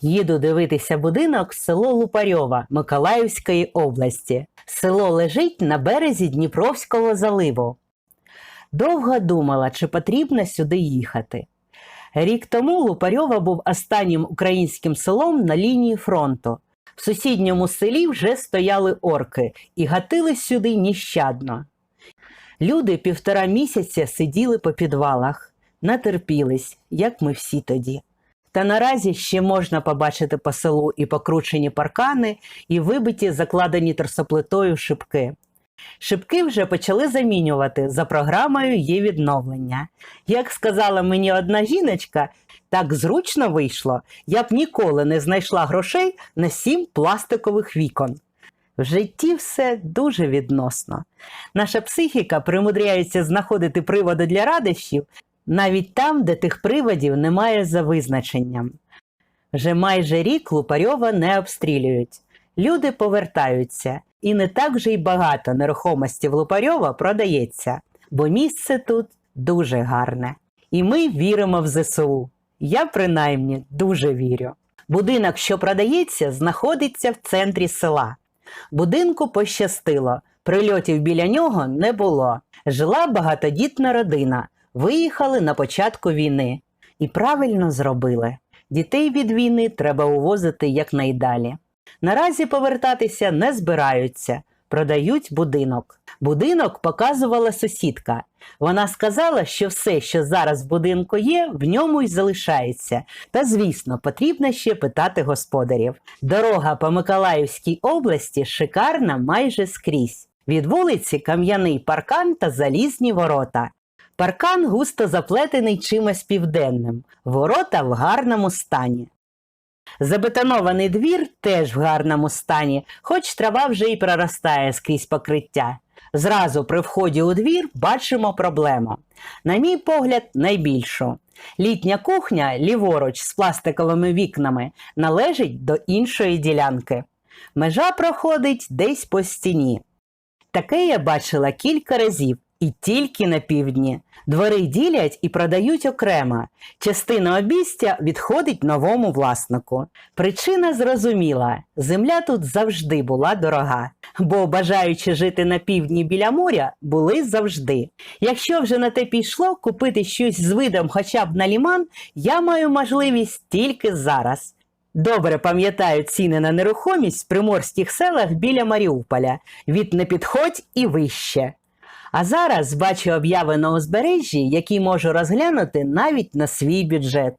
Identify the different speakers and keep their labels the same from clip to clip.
Speaker 1: Їду дивитися будинок село Лупарьова Миколаївської області. Село лежить на березі Дніпровського заливу. Довго думала, чи потрібно сюди їхати. Рік тому Лупарьова був останнім українським селом на лінії фронту. В сусідньому селі вже стояли орки і гатили сюди ніщадно. Люди півтора місяця сиділи по підвалах, натерпілись, як ми всі тоді. Та наразі ще можна побачити по селу і покручені паркани, і вибиті закладені терсоплитою шибки. Шибки вже почали замінювати за програмою є відновлення. Як сказала мені одна жіночка, так зручно вийшло, я б ніколи не знайшла грошей на сім пластикових вікон. В житті все дуже відносно. Наша психіка примудряється знаходити приводи для радощів навіть там, де тих приводів немає за визначенням. Вже майже рік Лупарьова не обстрілюють. Люди повертаються, і не так вже й багато нерухомості в Лупарьова продається, бо місце тут дуже гарне. І ми віримо в ЗСУ. Я принаймні дуже вірю. Будинок, що продається, знаходиться в центрі села. Будинку пощастило, прильотів біля нього не було. Жила багатодітна родина, виїхали на початку війни. І правильно зробили. Дітей від війни треба увозити якнайдалі. Наразі повертатися не збираються, продають будинок. Будинок показувала сусідка. Вона сказала, що все, що зараз в будинку є, в ньому й залишається. Та, звісно, потрібно ще питати господарів. Дорога по Миколаївській області шикарна майже скрізь. Від вулиці кам'яний паркан та залізні ворота. Паркан густо заплетений чимось південним, ворота в гарному стані. Забетонований двір теж в гарному стані, хоч трава вже й проростає скрізь покриття. Зразу при вході у двір бачимо проблему. На мій погляд, найбільшу. Літня кухня, ліворуч з пластиковими вікнами, належить до іншої ділянки. Межа проходить десь по стіні. Таке я бачила кілька разів і тільки на півдні. Двори ділять і продають окремо. Частина обістя відходить новому власнику. Причина зрозуміла: земля тут завжди була дорога, бо бажаючи жити на півдні біля моря, були завжди. Якщо вже на те пішло, купити щось з видом хоча б на ліман, я маю можливість тільки зараз. Добре пам'ятаю ціни на нерухомість в приморських селах біля Маріуполя від не підходь і вище. А зараз бачу обяви на узбережжі, які можу розглянути навіть на свій бюджет.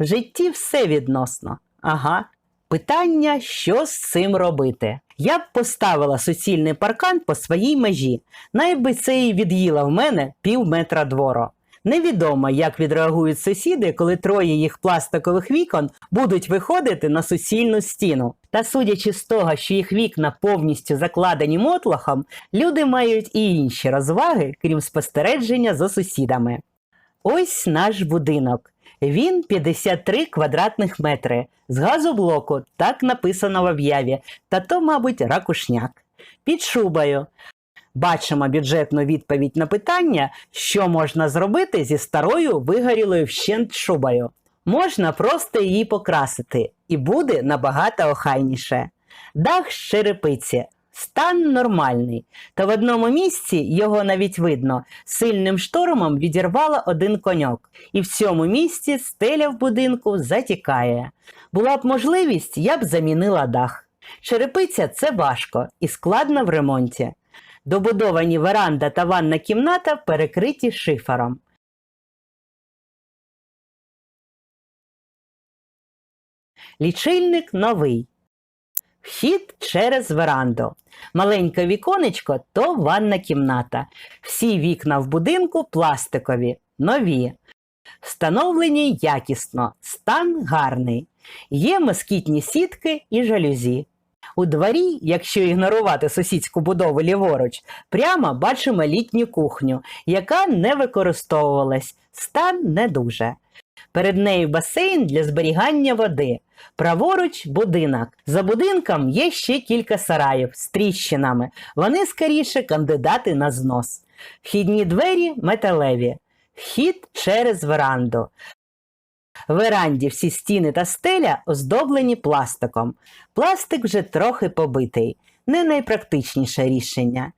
Speaker 1: В житті все відносно. Ага. Питання, що з цим робити? Я б поставила суцільний паркан по своїй межі, найби це і від'їла в мене пів метра двору. Невідомо, як відреагують сусіди, коли троє їх пластикових вікон будуть виходити на суцільну стіну. Та судячи з того, що їх вікна повністю закладені мотлохом, люди мають і інші розваги, крім спостереження за сусідами. Ось наш будинок. Він 53 квадратних метри з газоблоку, так написано в об'яві, та то, мабуть, ракушняк. Під шубою. Бачимо бюджетну відповідь на питання, що можна зробити зі старою вигорілою вщент шубою. Можна просто її покрасити, і буде набагато охайніше. Дах з черепиці. Стан нормальний, та в одному місці його навіть видно, сильним штормом відірвало один коньок, і в цьому місці стеля в будинку затікає. Була б можливість, я б замінила дах. Черепиця це важко і складно в ремонті. Добудовані веранда та ванна кімната перекриті шифером. Лічильник новий. Вхід через веранду. Маленьке віконечко то ванна кімната. Всі вікна в будинку пластикові, нові. Встановлені якісно, стан гарний. Є москітні сітки і жалюзі. У дворі, якщо ігнорувати сусідську будову ліворуч, прямо бачимо літню кухню, яка не використовувалась, стан не дуже. Перед нею басейн для зберігання води. Праворуч будинок. За будинком є ще кілька сараїв з тріщинами. Вони скоріше кандидати на знос. Вхідні двері металеві. Вхід через веранду. Веранді всі стіни та стеля оздоблені пластиком. Пластик вже трохи побитий, не найпрактичніше рішення.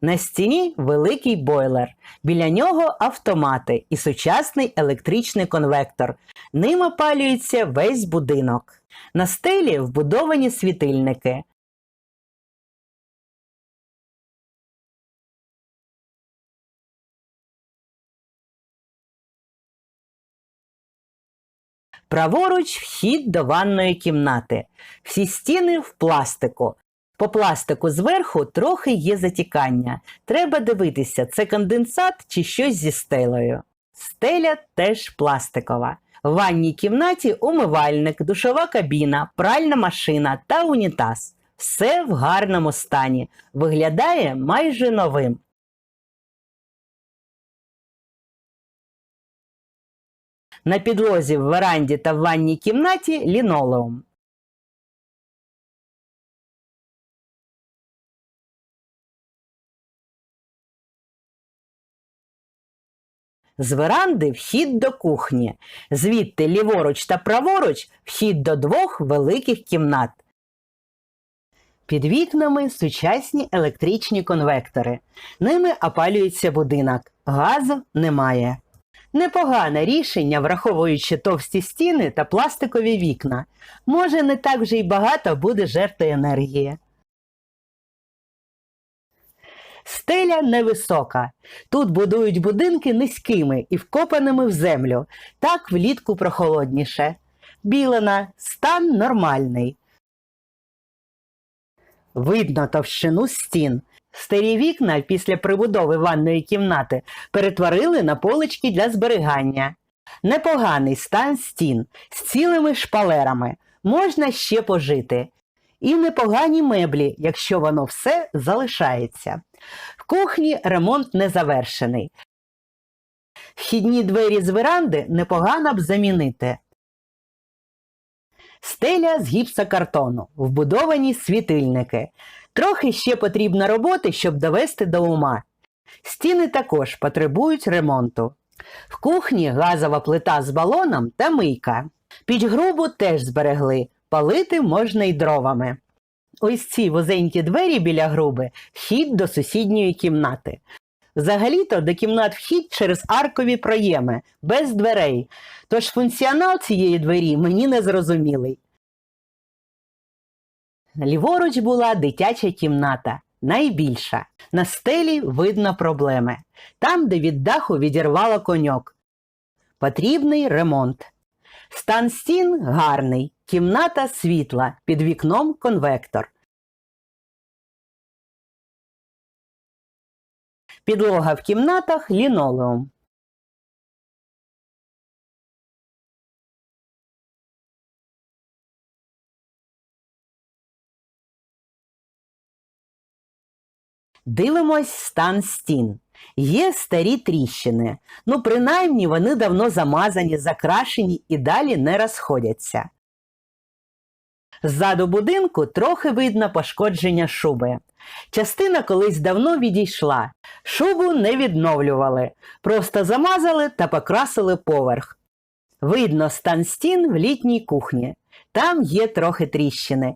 Speaker 1: На стіні великий бойлер, біля нього автомати і сучасний електричний конвектор. Ним опалюється весь будинок. На стелі вбудовані світильники. Праворуч вхід до ванної кімнати. Всі стіни в пластику. По пластику зверху трохи є затікання. Треба дивитися, це конденсат чи щось зі стелею. Стеля теж пластикова. В ванній кімнаті умивальник, душова кабіна, пральна машина та унітаз. Все в гарному стані. Виглядає майже новим. На підлозі в веранді та в ванній кімнаті лінолеум. З веранди вхід до кухні, звідти ліворуч та праворуч вхід до двох великих кімнат. Під вікнами сучасні електричні конвектори. Ними опалюється будинок. Газу немає. Непогане рішення, враховуючи товсті стіни та пластикові вікна. Може, не так вже й багато буде жерти енергії. Стеля невисока. Тут будують будинки низькими і вкопаними в землю. Так влітку прохолодніше. Білена, стан нормальний. Видно товщину стін. Старі вікна після прибудови ванної кімнати перетворили на полички для зберігання. Непоганий стан стін з цілими шпалерами. Можна ще пожити. І непогані меблі, якщо воно все залишається. В кухні ремонт не завершений. Вхідні двері з веранди непогано б замінити. Стеля з гіпсокартону, вбудовані світильники. Трохи ще потрібно роботи, щоб довести до ума. Стіни також потребують ремонту. В кухні газова плита з балоном та мийка. Піч грубу теж зберегли, палити можна й дровами. Ось ці вузенькі двері біля груби вхід до сусідньої кімнати. Взагалі-то до кімнат вхід через аркові проєми, без дверей, тож функціонал цієї двері мені не зрозумілий. Ліворуч була дитяча кімната, найбільша. На стелі видно проблеми. Там, де від даху відірвало коньок. Потрібний ремонт. Стан стін гарний, кімната світла, під вікном конвектор. Підлога в кімнатах лінолеум. Дивимось стан стін. Є старі тріщини. Ну, принаймні вони давно замазані, закрашені і далі не розходяться. Ззаду будинку трохи видно пошкодження шуби. Частина колись давно відійшла. Шубу не відновлювали, просто замазали та покрасили поверх. Видно стан стін в літній кухні. Там є трохи тріщини.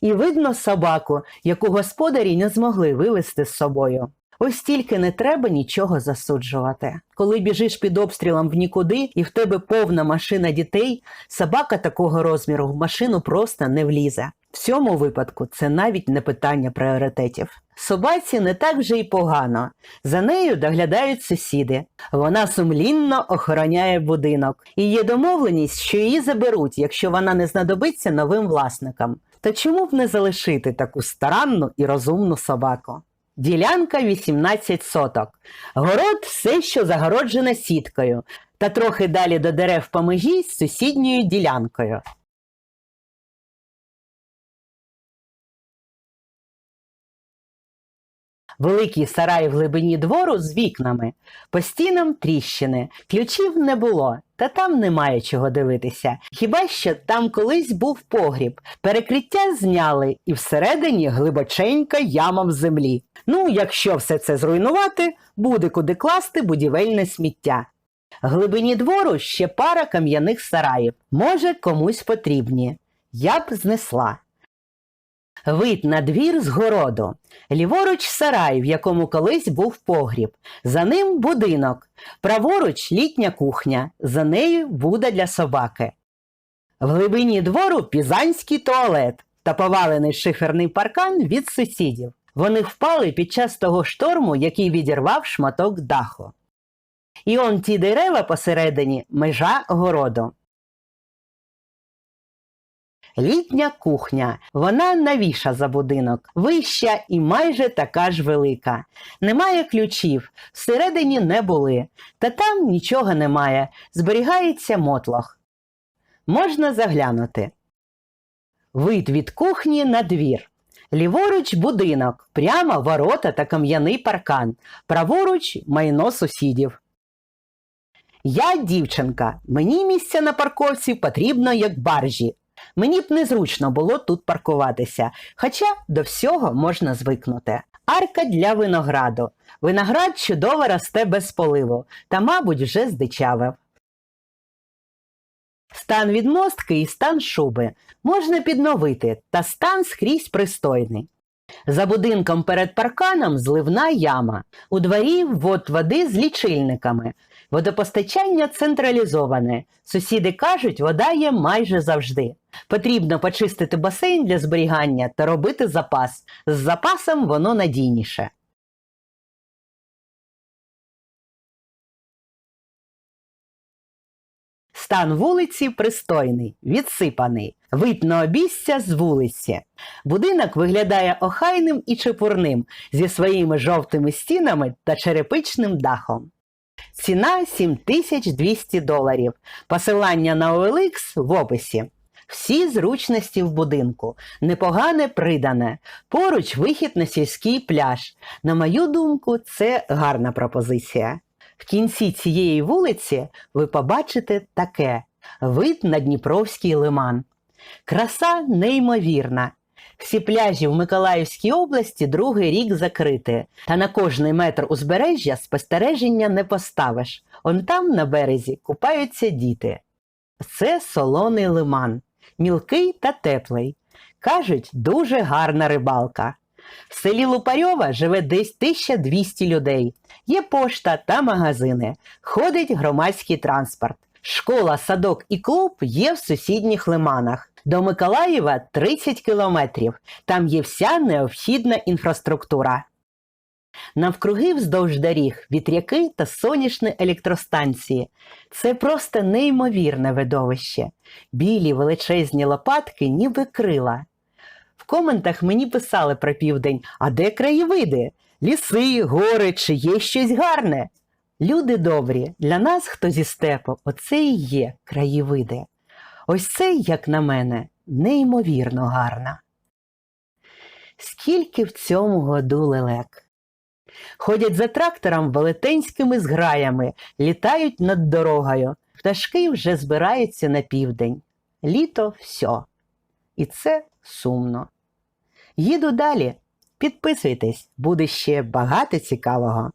Speaker 1: І видно собаку, яку господарі не змогли вивезти з собою. Ось тільки не треба нічого засуджувати. Коли біжиш під обстрілом в нікуди і в тебе повна машина дітей, собака такого розміру в машину просто не влізе. В цьому випадку це навіть не питання пріоритетів. Собаці не так вже й погано. За нею доглядають сусіди. Вона сумлінно охороняє будинок. І є домовленість, що її заберуть, якщо вона не знадобиться новим власникам. Та чому б не залишити таку старанну і розумну собаку? Ділянка 18 соток. Город все, що загороджене сіткою, та трохи далі до дерев по межі з сусідньою ділянкою. Великий сарай в глибині двору з вікнами. По стінам тріщини. Ключів не було, та там немає чого дивитися. Хіба що там колись був погріб. Перекриття зняли, і всередині глибоченька яма в землі. Ну, якщо все це зруйнувати, буде куди класти будівельне сміття. Глибині двору ще пара кам'яних сараїв. Може, комусь потрібні. Я б знесла. Вид на двір з городу. Ліворуч сарай, в якому колись був погріб. За ним будинок. Праворуч літня кухня. За нею буда для собаки. В глибині двору пізанський туалет та повалений шиферний паркан від сусідів. Вони впали під час того шторму, який відірвав шматок даху. І он ті дерева посередині межа городу. Літня кухня. Вона навіша за будинок, вища і майже така ж велика. Немає ключів, всередині не були, та там нічого немає, зберігається мотлох. Можна заглянути. Вид від кухні на двір. Ліворуч будинок, прямо ворота та кам'яний паркан, праворуч майно сусідів. Я дівчинка, мені місця на парковці потрібно як баржі. Мені б незручно було тут паркуватися, хоча до всього можна звикнути. Арка для винограду. Виноград чудово росте без поливу та, мабуть, вже здичавив. Стан відмостки і стан шуби можна підновити, та стан скрізь пристойний. За будинком перед парканом зливна яма. У дворі ввод води з лічильниками. Водопостачання централізоване. Сусіди кажуть, вода є майже завжди. Потрібно почистити басейн для зберігання та робити запас. З запасом воно надійніше. Стан вулиці пристойний, відсипаний. Вид на з вулиці. Будинок виглядає охайним і чепурним зі своїми жовтими стінами та черепичним дахом. Ціна 7200 доларів. Посилання на OLX в описі. Всі зручності в будинку, непогане придане, поруч вихід на сільський пляж. На мою думку, це гарна пропозиція. В кінці цієї вулиці ви побачите таке вид на Дніпровський лиман. Краса неймовірна. Всі пляжі в Миколаївській області другий рік закриті, та на кожний метр узбережжя спостереження не поставиш. Он там на березі купаються діти. Це солоний лиман, мілкий та теплий. Кажуть, дуже гарна рибалка. В селі Лупарьова живе десь 1200 людей. Є пошта та магазини. Ходить громадський транспорт. Школа, садок і клуб є в сусідніх лиманах. До Миколаєва 30 кілометрів. Там є вся необхідна інфраструктура. Навкруги вздовж доріг вітряки та сонячні електростанції. Це просто неймовірне видовище. Білі величезні лопатки, ніби крила. В коментах мені писали про південь, а де краєвиди? Ліси, гори, чи є щось гарне? Люди добрі, для нас, хто зі степу, оце і є краєвиди. Ось це, як на мене, неймовірно гарна. Скільки в цьому году лелек. Ходять за трактором велетенськими зграями, літають над дорогою. Пташки вже збираються на південь. Літо все. І це сумно. Їду далі. Підписуйтесь, буде ще багато цікавого.